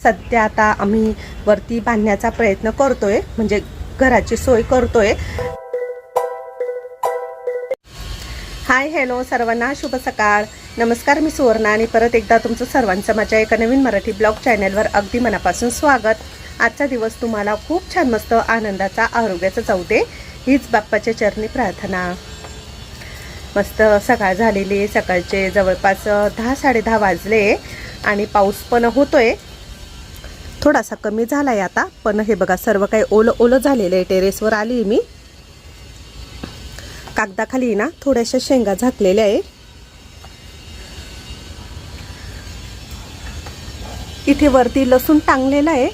सध्या आता आम्ही वरती बांधण्याचा प्रयत्न करतोय म्हणजे घराची सोय करतोय. हाय हॅलो सर्वांना शुभ सकाळ. नमस्कार मी सुवर्णा आणि परत एकदा तुमचं सर्वांचं माझ्या एका नवीन मराठी ब्लॉग चॅनलवर अगदी मनापासून स्वागत. आजचा दिवस तुम्हाला खूप छान मस्त आनंदाचा आरोग्याचा जाऊ दे हीच बाप्पाच्या चरणी प्रार्थना. मस्त सकाळ झालेली आहे सकाळचे जवळपास दहा साडेदहा वाजले आणि पाऊस पण होतोय. थोडासा कमी झाला आहे आता पण हे बघा सर्व काही ओलं ओलं झालेलं आहे. टेरेसवर आली आहे मी. कागदाखाली ना थोड्याशा शेंगा झाकलेल्या आहे. इथे वरती लसूण टांगलेला आहे.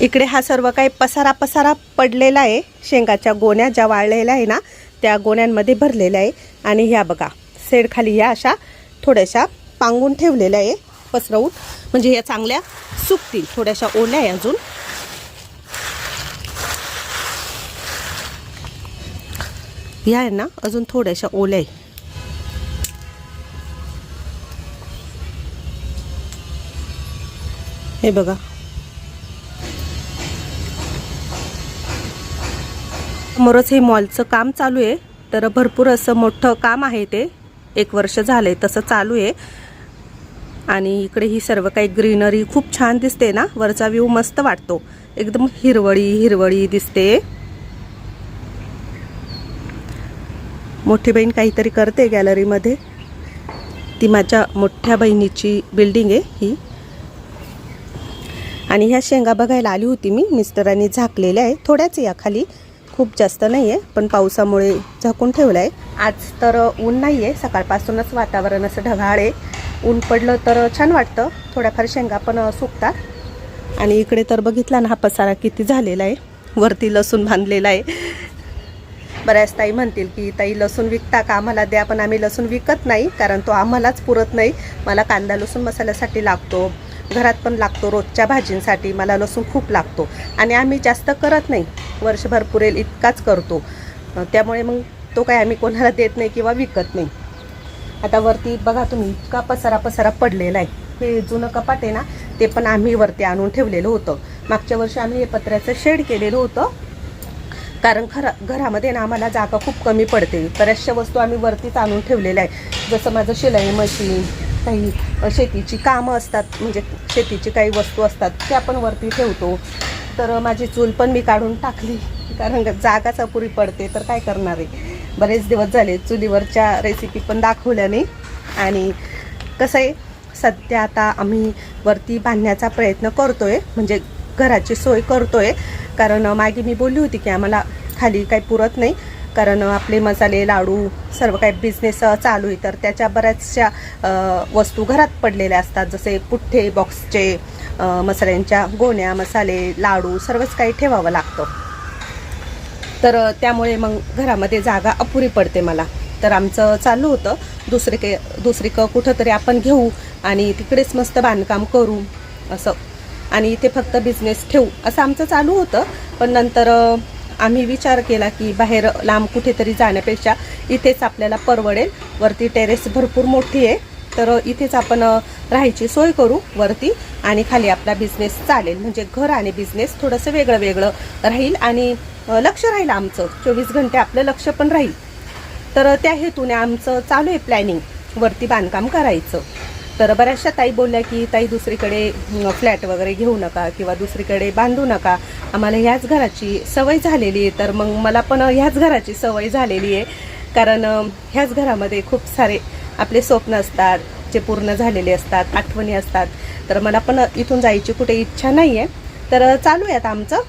इकडे हा सर्व काही पसारा पसारा पडलेला आहे. शेंगाच्या गोण्या ज्या वाळलेल्या आहे ना त्या गोण्यांमध्ये भरलेल्या आहे. आणि ह्या बघा सेडखाली ह्या अशा थोड्याशा पांगून ठेवलेल्या आहे पसरवून. म्हणजे या चांगल्या सुकतील थोड्याशा ओल्या आहे अजून. ह्या आहे ना अजून थोड्याशा ओल्या आहे. हे बघा. समोरच हे मॉलचं काम चालू आहे. तर भरपूर असं मोठं काम आहे ते. एक वर्ष झाले तसं चालू आहे. आणि इकडे ही सर्व काही ग्रीनरी खूप छान दिसते ना वरचा व्ह्यू मस्त वाटतो. एकदम हिरवळी हिरवळी दिसते. मोठी बहीण काहीतरी करते गॅलरीमध्ये. ती माझ्या मोठ्या बहिणीची बिल्डिंग आहे ही. आणि ह्या शेंगा बघायला आली होती मी मिस्टरांनी झाकलेल्या आहे थोड्याच या खाली खूप जास्त नाही आहे पण पावसामुळे झाकून ठेवलं आहे आज तर ऊन नाही आहे सकाळपासूनच वातावरण असं ढगाळ आहे. ऊन पडलं तर छान वाटतं थोड्याफार शेंगा पण सुकतात. आणि इकडे तर बघितला ना हा पसारा किती झालेला आहे. वरती लसूण बांधलेला आहे. बऱ्याच ताई म्हणतील की ताई लसूण विकता का? आम्हाला द्या पण आम्ही लसूण विकत नाही कारण तो आम्हालाच पुरत नाही. मला कांदा लसूण मसाल्यासाठी लागतो. घरात पण लागतो रोजच्या भाजींसाठी मला लसूण खूप लागतो. आणि आम्ही जास्त करत नाही. वर्षभर पुरेल इतकाच करतो. त्यामुळे मग तो काय आम्ही कोणाला देत नाही किंवा विकत नाही. आता वरती बघा तुम्ही इतका पसारा पसारा पडलेला आहे. हे जुनं कपाट आहे ना ते पण आम्ही वरती आणून ठेवलेलं होतं. मागच्या वर्षी आम्ही हे पत्र्याचं शेड केलेलं होतं. कारण खरा घरामध्ये ना आम्हाला जागा खूप कमी पडते. बऱ्याचशा वस्तू आम्ही वरतीच आणून ठेवलेल्या आहे जसं माझं शिलाई मशीन काही शेतीची कामं असतात म्हणजे शेतीची काही वस्तू असतात त्या पण वरती ठेवतो. तर माझी चूल पण मी काढून टाकली. कारण जागाच अपुरी पडते तर काय करणार आहे? बरेच दिवस झाले चुलीवरच्या रेसिपी पण दाखवल्या आणि कसं आहे सध्या आता आम्ही वरती बांधण्याचा प्रयत्न करतो आहे म्हणजे घराची सोय करतो आहे कारण मागे मी बोलली होती की आम्हाला खाली काही पुरत नाही. कारण आपले मसाले लाडू सर्व काही बिझनेस चालू आहे. तर त्याच्या बऱ्याचशा वस्तू घरात पडलेल्या असतात. जसे पुठ्ठे बॉक्सचे मसाल्यांच्या गोण्या मसाले लाडू सर्वच काही ठेवावं लागतं. तर त्यामुळे मग घरामध्ये जागा अपुरी पडते मला. तर आमचं चालू होतं. दुसरे के दुसरी क कुठंतरी आपण घेऊ आणि तिकडेच मस्त बांधकाम करू असं. आणि इथे फक्त बिझनेस ठेवू असं आमचं चालू होतं. पण नंतर आम्ही विचार केला की बाहेर लांब कुठेतरी जाण्यापेक्षा इथेच आपल्याला परवडेल. वरती टेरेस भरपूर मोठी आहे. तर इथेच आपण राहायची सोय करू वरती आणि खाली आपला बिझनेस चालेल. म्हणजे घर आणि बिझनेस थोडंसं वेगळं वेगळं राहील आणि लक्ष राहील आमचं. चोवीस घंटे आपलं लक्ष पण राहील. तर त्या हेतूने आमचं चालू आहे प्लॅनिंग वरती बांधकाम करायचं. तर बऱ्याचशा ताई बोलल्या की ताई दुसरीकडे फ्लॅट वगैरे घेऊ नका किंवा दुसरीकडे बांधू नका. आम्हाला ह्याच घराची सवय झालेली आहे. तर मग मला पण ह्याच घराची सवय झालेली आहे. कारण ह्याच घरामध्ये खूप सारे आपले स्वप्न असतात जे पूर्ण झालेले असतात आठवणी असतात. तर मला पण इथून जायची कुठे इच्छा नाही आहे तर चालू आहे आता आमचं.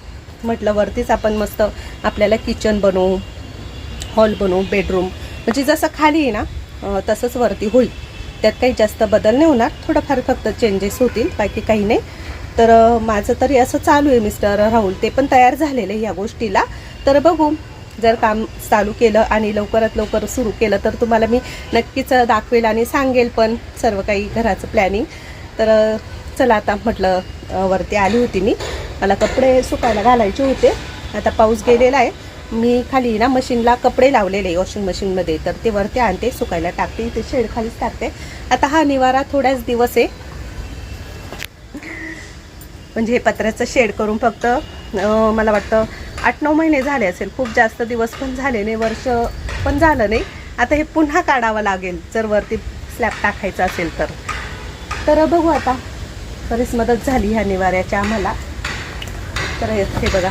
म्हटलं वरतीच आपण मस्त आपल्याला किचन बनवू हॉल बनवू बेडरूम म्हणजे जसं खाली आहे ना तसंच वरती होईल. त्यात काही जास्त बदल नाही होणार. थोडंफार फक्त चेंजेस होतील बाकी काही नाही. तर माझं तरी असं चालू आहे मिस्टर राहुल. ते पण तयार झालेलं आहे या गोष्टीला. तर बघू. जर काम चालू केलं आणि लवकरात लवकर सुरू केलं तर तुम्हाला मी नक्कीच दाखवेल आणि सांगेल पण सर्व काही घराचं प्लॅनिंग तर चला आता म्हटलं वरती आली होती मी. मला कपडे सुकायला घालायचे होते. आता पाऊस गेलेला आहे. मी खाली ना मशीनला कपडे लावलेले वॉशिंग मशीनमध्ये. तर ते वरती आणते सुकायला टाकते ते शेड खालीच टाकते. आता हा निवारा थोड्याच दिवस आहे. म्हणजे हे पत्र्याचं शेड करून फक्त मला वाटतं आठ नऊ महिने झाले असेल. खूप जास्त दिवस पण झाले नाही वर्ष पण झालं नाही. आता हे पुन्हा काढावं लागेल जर वरती स्लॅब टाकायचा असेल तर. तर बघू आता. बरीच मदत झाली ह्या निवाऱ्याच्या आम्हाला. तर हे हे बघा.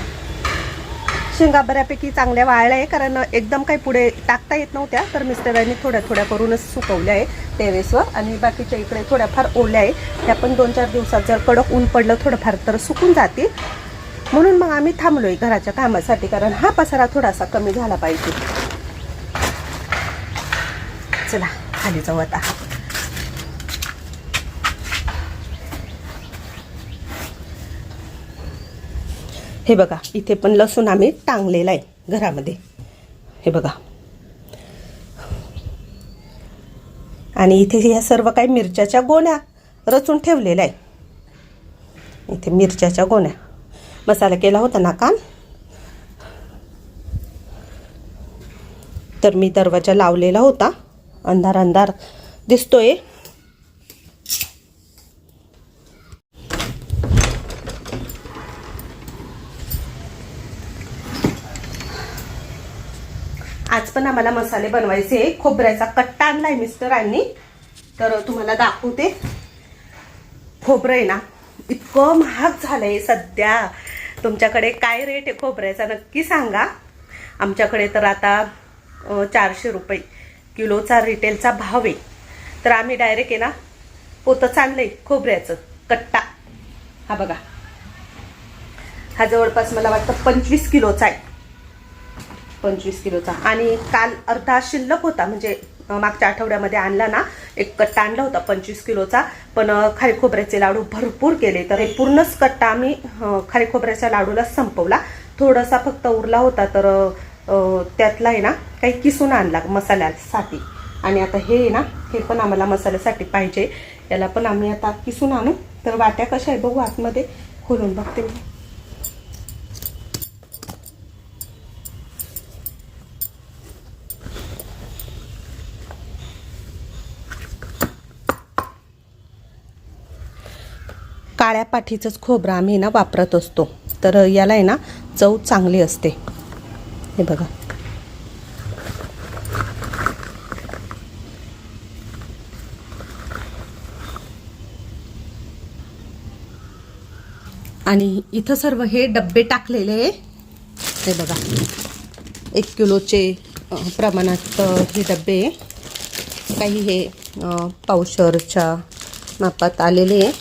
शेंगा बऱ्यापैकी चांगल्या वाळल्या आहे कारण एकदम काही पुढे टाकता येत नव्हत्या तर मिस्टरांनी थोड्या थोड्या करूनच सुकवल्या आहे टेरेसवर आणि बाकीच्या इकडे थोड्याफार ओल्या आहे त्या पण दोन चार दिवसात जर कडक ऊन पडलं थोडंफार तर सुकून जातील. म्हणून मग आम्ही थांबलोय घराच्या कामासाठी कारण हा पसारा थोडासा कमी झाला पाहिजे. चला खाली जाऊ आता. हे बघा इथे पण लसूण आम्ही टांगलेला आहे घरामध्ये. हे बघा. आणि इथे या सर्व काही मिरच्याच्या गोण्या रचून ठेवलेल्या आहे इथे मिरच्याच्या गोण्या. मसाला केला होता ना काल तर मी दरवाजा लावलेला होता. अंधार अंधार दिसतोय. आज पण आम्हाला मसाले बनवायचे आहे. खोबऱ्याचा कट्टा आणलाय मिस्टरांनी. तर तुम्हाला दाखवते. खोबरं आहे ना इतकं महाग झालंय सध्या. तुमच्याकडे काय रेट आहे खोबऱ्याचा नक्की सांगा. आमच्याकडे तर आता चारशे रुपये किलोचा रिटेलचा भाव आहे. तर आम्ही डायरेक्ट आहे ना पोतच आणलंय खोबऱ्याचं कट्टा. हा बघा. हा जवळपास मला वाटतं पंचवीस किलोचा आहे. पंचवीस किलोचा. आणि काल अर्धा शिल्लक होता म्हणजे मागच्या आठवड्यामध्ये आणला ना एक कट्टा आणला होता पंचवीस किलोचा पण अं, खारी खोबऱ्याचे लाडू भरपूर केले. तर हे पूर्णच कट्टा आम्ही अं, खारी खोबऱ्याच्या लाडूला संपवला. थोडासा फक्त उरला होता तर त्यातला आहे ना काही किसून आणला मसाल्यासाठी. आणि आता हे आहे ना हे पण आम्हाला मसाल्यासाठी पाहिजे. याला पण आम्ही आता किसून आणू. तर वाट्या कशा आहे बघू आतमध्ये. खोलून बघते मी. काळ्या पाठीचंच खोबरं आम्ही ना वापरत असतो. तर याला आहे ना चव चांगली असते. हे बघा. आणि इथं सर्व हे डब्बे टाकलेले आहे. हे बघा. एक किलोचे प्रमाणात हे डब्बे काही हे पावशरच्या मापात आलेले आहे.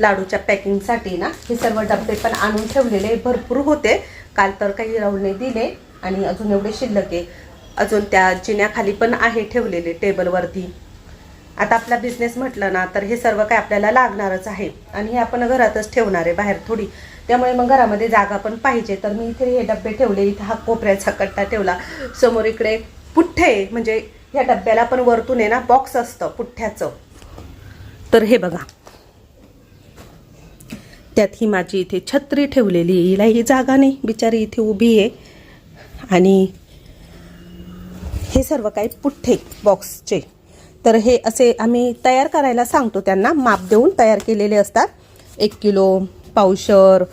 लाडूच्या पॅकिंगसाठी ना हे सर्व डबे पण आणून ठेवलेले भरपूर होते. काल तर काही राहुलने दिले आणि अजून एवढे शिल्लक आहे. अजून त्या जिन्याखाली पण आहे ठेवलेले टेबलवरती. आता आपला बिझनेस म्हटलं ना तर हे सर्व काय आपल्याला लागणारच आहे. आणि हे आपण घरातच ठेवणार आहे बाहेर थोडी. त्यामुळे मग घरामध्ये जागा पण पाहिजे. तर मी इथे हे डबे ठेवले इथे हा कोपऱ्याचा कट्टा ठेवला. समोर इकडे पुठ्ठे म्हणजे ह्या डब्याला पण वरतून आहे ना बॉक्स असतं पुठ्ठ्याचं. तर हे बघा. त्यात ही माझी इथे छत्री ठेवलेली हिला ही जागा नाही. बिचारी इथे उभी आहे. आणि हे सर्व काही पुठ्ठे बॉक्सचे तर हे असे आम्ही तयार करायला सांगतो त्यांना. माप देऊन तयार केलेले असतात. एक किलो पावशर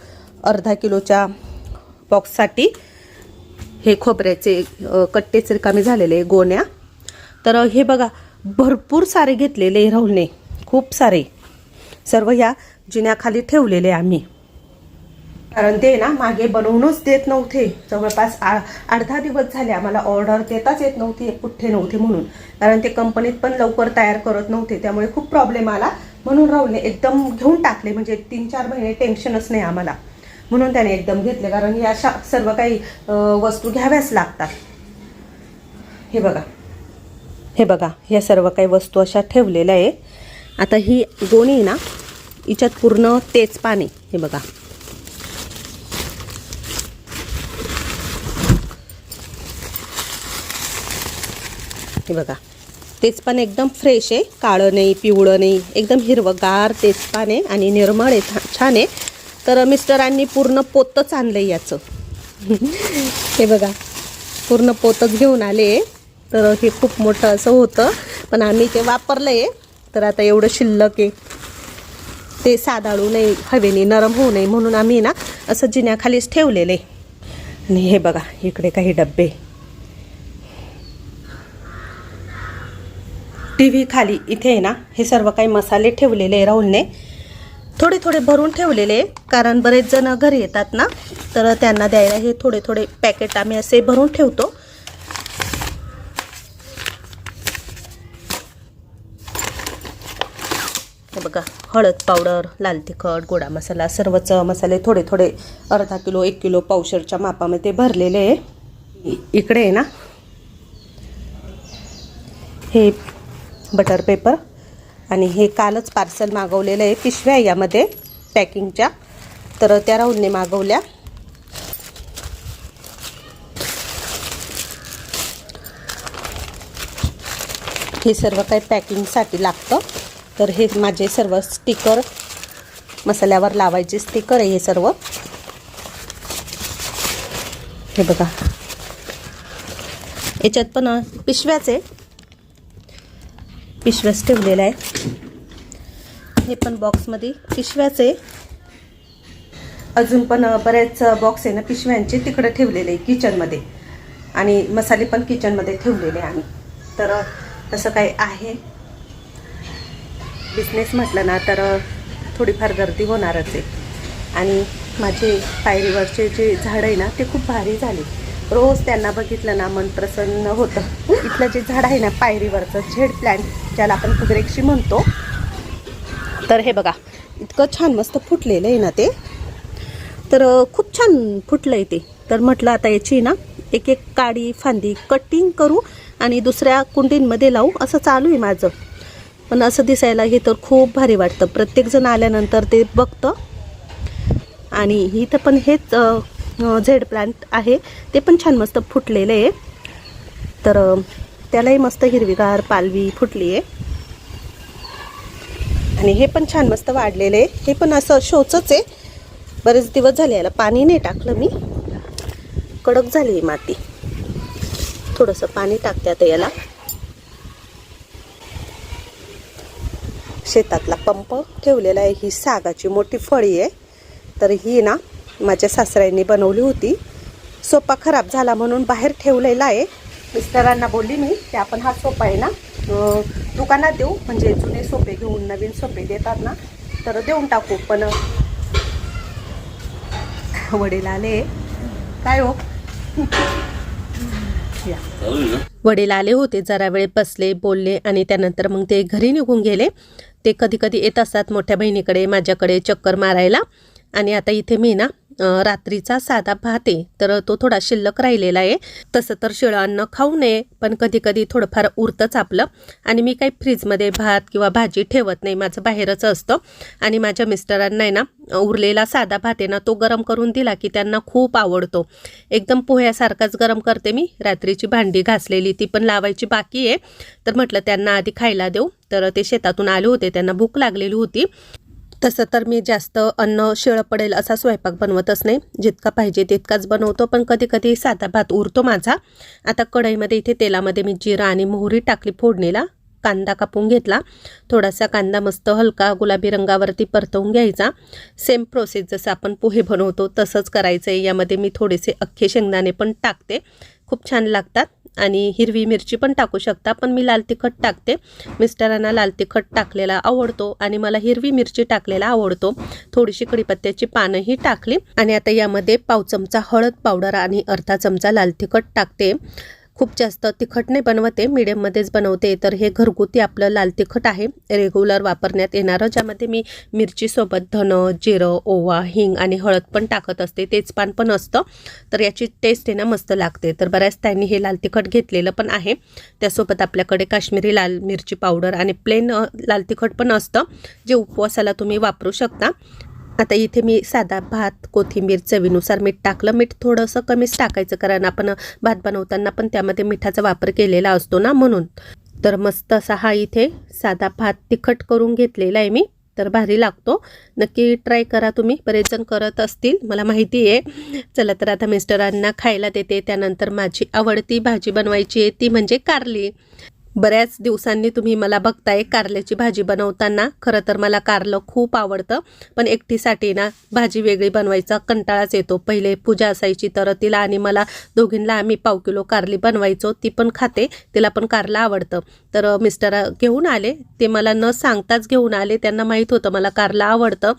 अर्धा किलोच्या बॉक्ससाठी हे खोबऱ्याचे कट्टेच रिकामे झालेले गोण्या. तर हे बघा भरपूर सारे घेतलेले राहुलने. खूप सारे. सर्व ह्या जिन्याखाली ठेवलेले आम्ही. कारण ते ना मागे बनवूनच देत नव्हते. जवळपास आ अर्धा दिवस झाले आम्हाला ऑर्डर देताच येत नव्हती पुठ्ठे नव्हते म्हणून. कारण ते कंपनीत पण लवकर तयार करत नव्हते. त्यामुळे खूप प्रॉब्लेम आला. म्हणून राहुलने एकदम घेऊन टाकले. म्हणजे तीन चार महिने टेन्शनच नाही आम्हाला. म्हणून त्याने एकदम घेतले. कारण या अशा सर्व काही वस्तू घ्याव्याच लागतात. हे बघा. हे बघा. ह्या सर्व काही वस्तू अशा ठेवलेल्या आहे आता ही गोणी आहे ना हिच्यात पूर्ण तेच पाणी हे बघा. हे बघा. तेच पान एकदम फ्रेश आहे काळं नाही पिवळं नाही एकदम हिरवंगार तेच पान आहे आणि निर्मळ आहे छान आहे. तर मिस्टरांनी पूर्ण पोतच आणलं आहे याचं. हे बघा. पूर्ण पोतच घेऊन आले. तर हे खूप मोठं असं होतं. पण आम्ही ते वापरलं आहे तर आता एवढं शिल्लक आहे. ते सादाळू नये हवेने नरम होऊ नये म्हणून आम्ही ना असं जिन्याखालीच ठेवलेले. आणि हे बघा इकडे काही डब्बे. टी व्ही खाली इथे आहे ना हे सर्व काही मसाले ठेवलेले आहे राहुलने. थोडे थोडे भरून ठेवलेले कारण बरेच जण घरी येतात ना तर त्यांना द्यायला हे थोडे थोडे पॅकेट आम्ही असे भरून ठेवतो. बघा हळद पावडर लाल तिखट गोडा मसाला सर्वच मसाले थोडे थोडे अर्धा किलो एक किलो पावशरच्या मापामध्ये भरलेले आहे. इ- इकडे आहे ना? हे बटर पेपर आणि हे कालच पार्सल मागवलेलं आहे पिशव्या यामध्ये पॅकिंगच्या. तर त्या राहुलने मागवल्या. हे सर्व काही पॅकिंगसाठी लागतं. तर हे माझे सर्व स्टिकर मसाल्यावर लावायचे स्टिकर आहे हे सर्व. हे बघा. याच्यात पण पिशव्याच आहे. पिशव्याच ठेवलेल्या आहे हे पण बॉक्समध्ये पिशव्याच आहे. अजून पण बऱ्याच बरेच बॉक्स आहे ना पिशव्यांचे तिकडं ठेवलेले आहे किचनमध्ये आणि मसाले पण किचनमध्ये ठेवलेले आहे आम्ही. तर तसं काही आहे. बिझनेस म्हटलं ना तर थोडीफार गर्दी होणारच आहे. आणि माझे पायरीवरचे जे झाड आहे ना ते खूप भारी झाले. रोज त्यांना बघितलं ना मन प्रसन्न होतं. इथलं जे झाड आहे ना पायरीवरचं झेड प्लॅन्ट ज्याला आपण कुगरेक्षी म्हणतो. तर हे बघा इतकं छान मस्त फुटलेलं आहे ना ते. तर खूप छान फुटलं आहे ते. तर म्हटलं आता याची ना एक एक काडी फांदी कटिंग करू आणि दुसऱ्या कुंडींमध्ये लावू असं चालू आहे माझं. पण असं दिसायला हे तर खूप भारी वाटतं. प्रत्येकजण आल्यानंतर ते बघतं. आणि इथं पण हेच झेड प्लांट आहे. ते पण छान मस्त फुटलेलं आहे. तर त्यालाही मस्त हिरवीगार पालवी फुटली आहे. आणि हे पण छान मस्त वाढलेलं आहे. हे पण असं शोचच आहे. बरेच दिवस झाले याला पाणी नाही टाकलं मी. कडक झाली आहे माती. थोडंसं पाणी टाकते आता याला. शेतातला पंप ठेवलेला आहे. ही सागाची मोठी फळी आहे. तर ही ना माझ्या सासऱ्यांनी बनवली होती. सोपा खराब झाला म्हणून बाहेर ठेवलेला आहे. मिस्टरांना बोलली मी की आपण हा सोपा आहे ना दुकानात देऊ. म्हणजे जुने सोपे घेऊन नवीन सोपे देतात ना तर देऊन टाकू. पण वडील आले. काय हो? वडील आले होते जरा वेळ बसले बोलले आणि त्यानंतर मग ते घरी निघून गेले. ते कधी कधी येत असतात मोठ्या बहिणीकडे माझ्याकडे चक्कर मारायला. आणि आता इथे मी ना रात्रीचा साधा भात आहे तर तो थोडा शिल्लक राहिलेला आहे. तसं तर शिळं अन्न खाऊ नये पण कधी कधी थोडंफार उरतंच आपलं. आणि मी काही फ्रीजमध्ये भात किंवा भाजी ठेवत नाही. माझं बाहेरच असतं. आणि माझ्या मिस्टरांना आहे ना उरलेला साधा भात आहे ना तो गरम करून दिला की त्यांना खूप आवडतो. एकदम पोह्यासारखाच गरम करते मी. रात्रीची भांडी घासलेली ती पण लावायची बाकी आहे. तर म्हटलं त्यांना आधी खायला देऊ. तर ते शेतातून आले होते. त्यांना भूक लागलेली होती. तसं तर मी जास्त अन्न शिळं पडेल असा स्वयंपाक बनवतच नाही. जितका पाहिजे तितकाच बनवतो पण कधी कधी साधा भात उरतो माझा. आता कढईमध्ये इथे तेलामध्ये मी जिरा आणि मोहरी टाकली फोडणीला. कांदा कापून घेतला. थोडासा कांदा मस्त हलका गुलाबी रंगावरती परतवून घ्यायचा. सेम प्रोसेस जसं आपण पोहे बनवतो तसंच करायचं आहे यामध्ये मी थोडेसे अख्खे शेंगदाणे पण टाकते. खूप छान लागतात. आणि हिरवी मिरची पण टाकू शकता पण मी लाल तिखट टाकते. मिस्टरांना लाल तिखट टाकलेला आवडतो आणि मला हिरवी मिरची टाकलेला आवडतो. थोडीशी कढीपत्त्याची पानंही टाकली आणि आता यामध्ये पाव चमचा हळद पावडर आणि अर्धा चमचा लाल तिखट टाकते. खूप जास्त तिखट नाही बनवते मिडियममध्येच बनवते. तर हे घरगुती आपलं लाल तिखट आहे. रेग्युलर वापरण्यात येणारं ज्यामध्ये मी मिरचीसोबत धनं जिरं ओवा हिंग आणि हळद पण टाकत असते. तेजपान पण असतं. तर याची टेस्ट आहे ना मस्त लागते. तर बऱ्याच त्यांनी हे लाल तिखट घेतलेलं पण आहे. त्यासोबत आपल्याकडे काश्मीरी लाल मिरची पावडर आणि प्लेन लाल तिखट पण असतं. जे उपवासाला तुम्ही वापरू शकता. आता इथे मी साधा भात कोथिंबीर चवीनुसार मीठ टाकलं. मीठ थोडंसं कमीच टाकायचं कारण आपण भात बनवताना पण त्यामध्ये मिठाचा वापर केलेला असतो ना म्हणून. तर मस्त असा हा इथे साधा भात तिखट करून घेतलेला आहे मी. तर भारी लागतो. नक्की ट्राय करा तुम्ही. बरेच जण करत असतील. मला माहिती आहे. चला तर आता मिस्टरांना खायला देते. त्यानंतर माझी आवडती भाजी बनवायची आहे ती म्हणजे कारली. बऱ्याच दिवसांनी तुम्ही मला बघताय कारल्याची भाजी बनवताना. खरं तर मला कारलं खूप आवडतं. पण एकटीसाठी ना भाजी वेगळी बनवायचा कंटाळाच येतो. पहिले पूजा असायची तर तिला आणि मला दोघींना आम्ही पाव किलो कारली बनवायचो. ती पण खाते तिला पण कारलं आवडतं. तर मिस्टर घेऊन आले. ते मला न सांगताच घेऊन आले. त्यांना माहीत होतं मला कारलं आवडतं.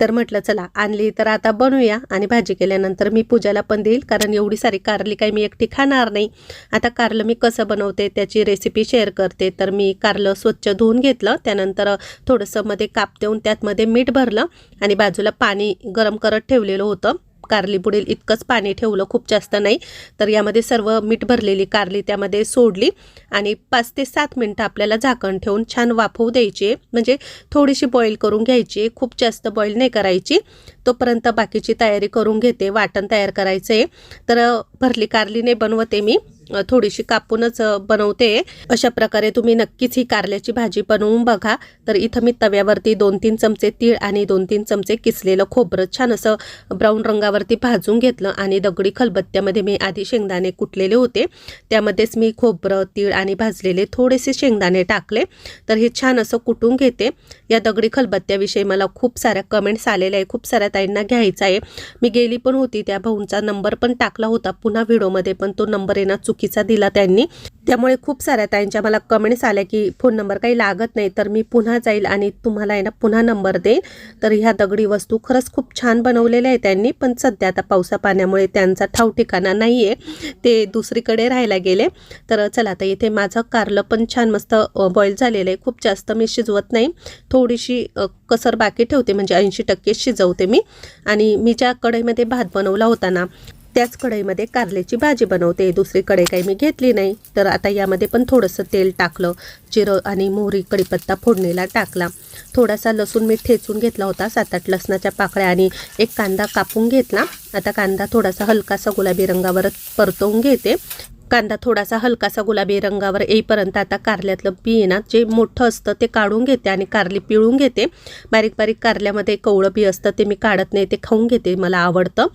तर म्हटलं चला आणली तर आता बनवूया आणि भाजी केल्यानंतर मी पूजाला पण देईल कारण एवढी सारी कारली काही मी एकटी खाणार नाही. आता कारलं मी कसं बनवते त्याची रेसिपी शेअर करते. तर मी कारलं स्वच्छ धुवून घेतलं त्यानंतर थोडंसं मध्ये काप देऊन त्यातमध्ये मीठ भरलं आणि बाजूला पाणी गरम करत ठेवलेलं होतं. कारली बुडेल इतकंच पाणी ठेवलं खूप जास्त नाही. तर यामध्ये सर्व मीठ भरलेली कारली त्यामध्ये सोडली आणि पाच ते सात मिनटं आपल्याला झाकण ठेवून छान वाफवू द्यायची. म्हणजे थोडीशी बॉईल करून घ्यायची आहे खूप जास्त बॉईल नाही करायची. तोपर्यंत बाकीची तयारी करून घेते वाटण तयार करायचं आहे तर भरली कारली नाही बनवते मी. थोडीशी कापूनच बनवते. अशा प्रकारे तुम्ही नक्कीच ही कारल्याची भाजी बनवून बघा. तर इथं मी तव्यावरती दोन तीन चमचे तीळ आणि दोन तीन चमचे किसलेलं खोबरं छान असं ब्राऊन रंगावरती भाजून घेतलं आणि दगडी खलबत्त्यामध्ये मी आधी शेंगदाणे कुटलेले होते. त्यामध्येच मी खोबरं तीळ आणि भाजलेले थोडेसे शेंगदाणे टाकले. तर हे छान असं कुटून घेते. या दगडी खलबत्त्याविषयी मला खूप साऱ्या कमेंट्स आलेल्या आहे खूप साऱ्या ताईंना घ्यायचा आहे. मी गेली पण होती त्या भाऊंचा नंबर पण टाकला होता. पुन्हा व्हिडिओमध्ये पण तो नंबर येणार ना चुकीचा दिला त्यांनी. त्यामुळे खूप साऱ्या ताईंच्या मला कमेंट्स आल्या की फोन नंबर काही लागत नाही तर मी पुन्हा जाईल आणि तुम्हाला आहे ना पुन्हा नंबर देईन. तर ह्या दगडी वस्तू खरंच खूप छान बनवलेल्या आहे त्यांनी पण सध्या आता पावसा पाण्यामुळे त्यांचा ठाव ठिकाणा नाही आहे ते दुसरीकडे राहायला गेले. तर चला आता इथे माझं कारलं पण छान मस्त बॉईल झालेलं आहे. खूप जास्त मी शिजवत नाही. थोडीशी कसर बाकी ठेवते म्हणजे ऐंशी टक्के शिजवते मी. आणि मी ज्या कढईमध्ये भात बनवला होता ना त्याच कढईमध्ये कारल्याची भाजी बनवते. दुसरी कढई काही मी घेतली नाही. तर आता यामध्ये पण थोडंसं तेल टाकलं. जिरं आणि मोहरी कढीपत्ता फोडणीला टाकला. थोडासा लसूण मी ठेचून घेतला होता. सात आठ लसणाच्या पाकळ्या आणि एक कांदा कापून घेतला. आता कांदा थोडासा हलकासा गुलाबी रंगावर परतवून घेते. कांदा थोडासा हलकासा गुलाबी रंगावर येईपर्यंत आता कारल्यातलं बी आहे ना जे मोठं असतं ते काढून घेते आणि कारली पिळून घेते. बारीक बारीक कारल्यामध्ये कवळं बी असतं ते मी काढत नाही ते खाऊन घेते मला आवडतं.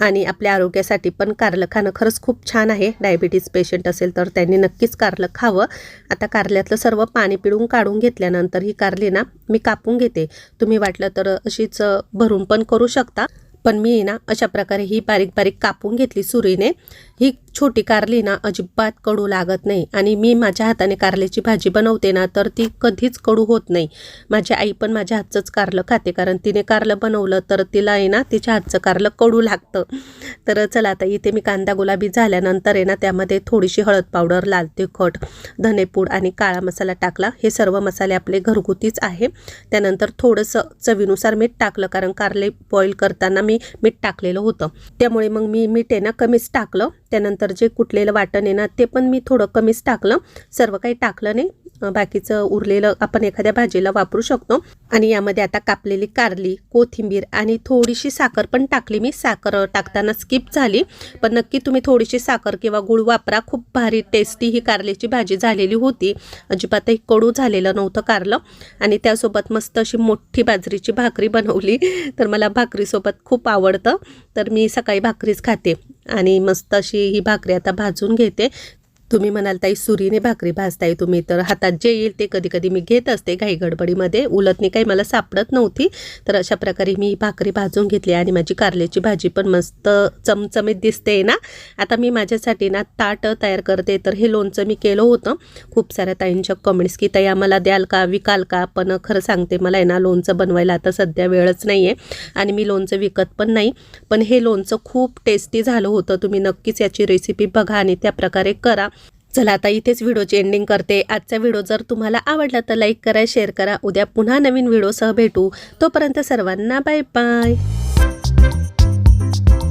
आणि आपल्या आरोग्यासाठी पण कारलं खाणं खरंच खूप छान आहे. डायबिटीज पेशंट असेल तर त्यांनी नक्कीच कारलं खावं. आता कारल्यातलं सर्व पाणी पिळून काढून घेतल्यानंतर ही कारली ना मी कापून घेते. तुम्ही वाटलं तर अशीच भरून पण करू शकता. पण मी ना अशा प्रकारे ही बारीक बारीक कापून घेतली सुरीने. ही छोटी कारली ना अजिबात कडू लागत नाही. आणि मी माझ्या हाताने कारल्याची भाजी बनवते ना तर ती कधीच कडू होत नाही. माझी आई पण माझ्या हातचंच कारलं खाते कारण तिने कारलं बनवलं तर तिला आहे ना तिच्या हातचं कारलं कडू लागतं. तर चला आता इथे मी कांदा गुलाबी झाल्यानंतर आहे ना त्यामध्ये थोडीशी हळद पावडर लाल तिखट धनेपूड आणि काळा मसाला टाकला. हे सर्व मसाले आपले घरगुतीच आहे. त्यानंतर थोडंसं चवीनुसार मीठ टाकलं कारण कारले बॉईल करताना मी मीठ टाकलेलं होतं. त्यामुळे मग मी मीठ आहे ना कमीच टाकलं. त्यानंतर जे कुटलेलं वाटण आहे ना ते पण मी थोडं कमीच टाकलं. सर्व काही टाकलं नाही. बाकीचं उरलेलं आपण एखाद्या भाजीला वापरू शकतो. आणि यामध्ये आता कापलेली कारली कोथिंबीर आणि थोडीशी साखर पण टाकली मी. साखर टाकताना स्किप झाली. पण नक्की तुम्ही थोडीशी साखर किंवा गुळ वापरा. खूप भारी टेस्टी ही कारल्याची भाजी झालेली होती. अजिबातही कडू झालेलं नव्हतं कारलं. आणि त्यासोबत मस्त अशी मोठी बाजरीची भाकरी बनवली. तर मला भाकरीसोबत खूप आवडतं. तर मी सकाळी भाकरीच खाते. आणि मस्त अशी ही भाकरी आता भाजून घेते. तुम्ही म्हणाल ताई सुरीने भाकरी भाजताय तुम्ही तर हातात जे येईल ते कधी कधी मी घेत असते घाई गडबडीमध्ये. उलटणी काही मला सापडत नव्हती तर अशा प्रकारे मी भाकरी भाजून घेतली आणि माझी कारल्याची भाजी पण मस्त चमचमीत दिसते ना. आता मी माझ्यासाठी ना ताट तयार करते तर हे लोणचं मी केलं होतं. खूप साऱ्या ताईंच्या कमेंट्स की ताई आम्हाला द्याल का? विकाल का? पण खरं सांगते मला आहे ना लोणचं बनवायला आता सध्या वेळच नाही आहे आणि मी लोणचं विकत पण नाही. पण हे लोणचं खूप टेस्टी झालं होतं. तुम्ही नक्कीच याची रेसिपी बघा आणि त्या प्रकारे करा. चला आता इथेच व्हिडिओची एंडिंग करते. आजचा व्हिडिओ जर तुम्हाला आवडला तर लाईक करा शेअर करा. उद्या पुन्हा नवीन व्हिडिओसह भेटू. तोपर्यंत सर्वांना बाय बाय